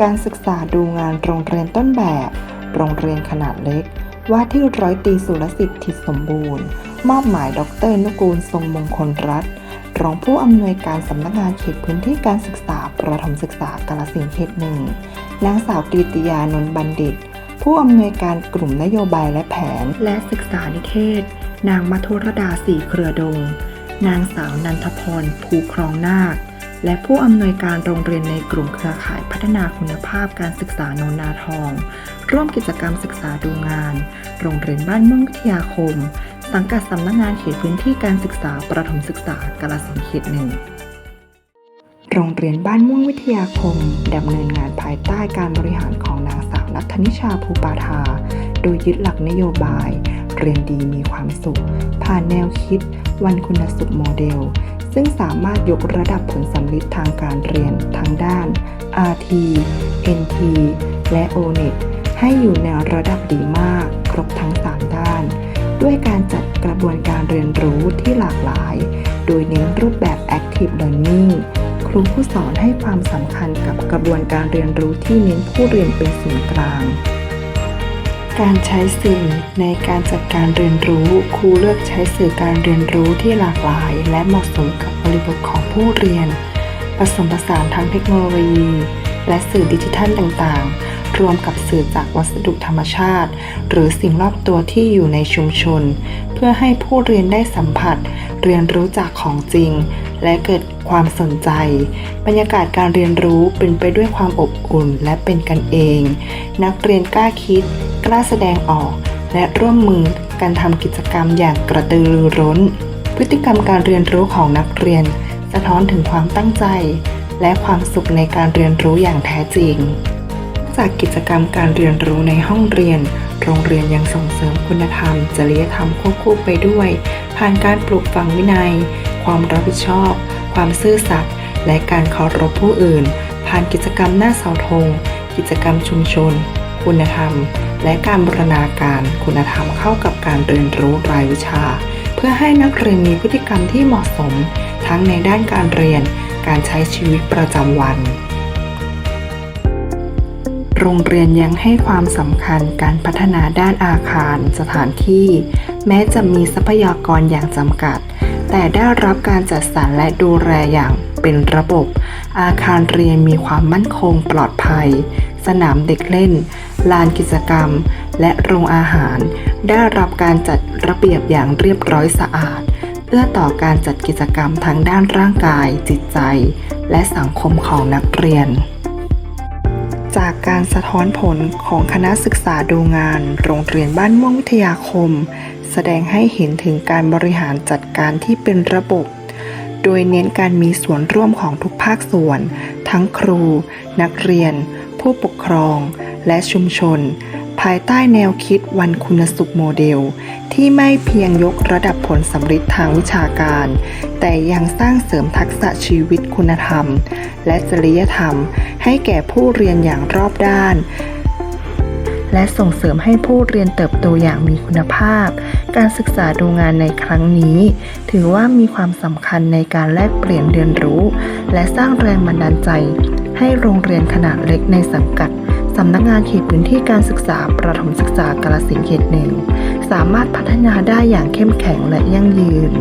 การศึกษาดูงานโรงเรียนต้นแบบ โรงเรียนขนาดเล็ก ว่าที่ร้อยตีสุรสิทธิ์ทิศสมบูรณ์ มอบหมายดรนุกูลทรงมงคลรัตน์รองผู้อำนวยการสำนักงานเขตพื้นที่การศึกษาประถมศึกษากาลสินธุ์เขตหนึ่งนางสาวตรีติยานนท์บัณฑิต ผู้อำนวยการกลุ่มนโยบายและแผนและศึกษานิเทศ นางมัทุรดาสีเครือดง นางสาวนันทพรภูครองนาค และผู้อำนวยการโรงเรียนในกลุ่มเครือข่ายพัฒนาคุณภาพการศึกษาโนนนาทอง ร่วมกิจกรรมศึกษาดูงาน โรงเรียนบ้านม่วงวิทยาคม สังกัดสำนักงานเขตพื้นที่การศึกษาประถมศึกษากาลสินเขตหนึ่งโรงเรียนบ้านม่วงวิทยาคมดำเนินงานภายใต้การบริหารของนางสาวนัทนิชาภูปาทา โดยยึดหลักนโยบาย เรียนดีมีความสุข ผ่านแนวคิด วันคุณสุขโมเดล ซึ่งสามารถยกระดับผลสำลิดทางการเรียนทางด้าน RT NT และ ONET ให้อยู่ในระดับดีมาก ครบทั้ง 3 ด้าน ด้วยการจัดกระบวนการเรียนรู้ที่หลากหลาย โดยเน้นรูปแบบ Active Learning ครูผู้สอนให้ความสำคัญกับกระบวนการเรียนรู้ที่เน้นผู้เรียนเป็นศูนย์กลาง การใช้สื่อในการจัดการเรียนรู้ ครูเลือกใช้สื่อการเรียนรู้ที่หลากหลาย และเหมาะสมกับบริบทของผู้เรียน ผสมผสานทั้งเทคโนโลยี และสื่อดิจิทัลต่างๆ รวมกับสื่อจากวัสดุธรรมชาติ หรือสิ่งรอบตัวที่อยู่ในชุมชน เพื่อให้ผู้เรียนได้สัมผัส เรียนรู้จากของจริง และเกิดความสนใจ บรรยากาศการเรียนรู้เป็นไปด้วยความอบอุ่น และเป็นกันเอง นักเรียนกล้าคิด ล้าแสดงออก และร่วมมือกันทำกิจกรรมอย่างกระตือรือร้น พฤติกรรมการเรียนรู้ของนักเรียน สะท้อนถึงความตั้งใจ และความสุขในการเรียนรู้อย่างแท้จริง จากกิจกรรมการเรียนรู้ในห้องเรียน โรงเรียนยังส่งเสริมคุณธรรม จริยธรรมควบคู่ไปด้วย ผ่านการปลูกฝังวินัย ความรับผิดชอบ ความซื่อสัตย์และการเคารพผู้อื่น ผ่านกิจกรรมหน้าเสาธงกิจกรรมชุมชน คุณธรรม และการบูรณาการคุณธรรมเข้ากับการเรียนรู้รายวิชา เพื่อให้นักเรียนมีพฤติกรรมที่เหมาะสม ทั้งในด้านการเรียน การใช้ชีวิตประจำวัน โรงเรียนยังให้ความสำคัญการพัฒนาด้านอาคารสถานที่ แม้จะมีทรัพยากรอย่างจำกัด แต่ได้รับการจัดสรรและดูแลอย่างเป็นระบบ อาคารเรียนมีความมั่นคงปลอดภัย สนามเด็กเล่น ลานกิจกรรม และโรงอาหาร ได้รับการจัดระเบียบอย่างเรียบร้อยสะอาด เอื้อต่อการจัดกิจกรรมทางด้านร่างกาย จิตใจ และสังคมของนักเรียน จากการสะท้อนผลของคณะศึกษาดูงาน โรงเรียนบ้านม่วงวิทยาคม แสดงให้เห็นถึงการบริหารจัดการที่เป็นระบบโดยเน้นการมีส่วนร่วมของทุกภาคส่วน ทั้งครู นักเรียน ผู้ปกครอง และชุมชน ภายใต้แนวคิดวันคุณสุขโมเดล ที่ไม่เพียงยกระดับผลสำฤทธิ์ทางวิชาการ แต่ยังสร้างเสริมทักษะชีวิตคุณธรรม และจริยธรรม ให้แก่ผู้เรียนอย่างรอบด้านและส่งเสริมให้ผู้เรียนเติบโตอย่างมีคุณภาพ การศึกษาดูงานในครั้งนี้ ถือว่ามีความสำคัญในการแลกเปลี่ยนเรียนรู้ และสร้างแรงบันดาลใจ ให้โรงเรียนขนาดเล็กในสังกัด สำนักงานเขตพื้นที่การศึกษาประถมศึกษากาลสินเขตหนึ่ง สามารถพัฒนาได้อย่างเข้มแข็งและยั่งยืน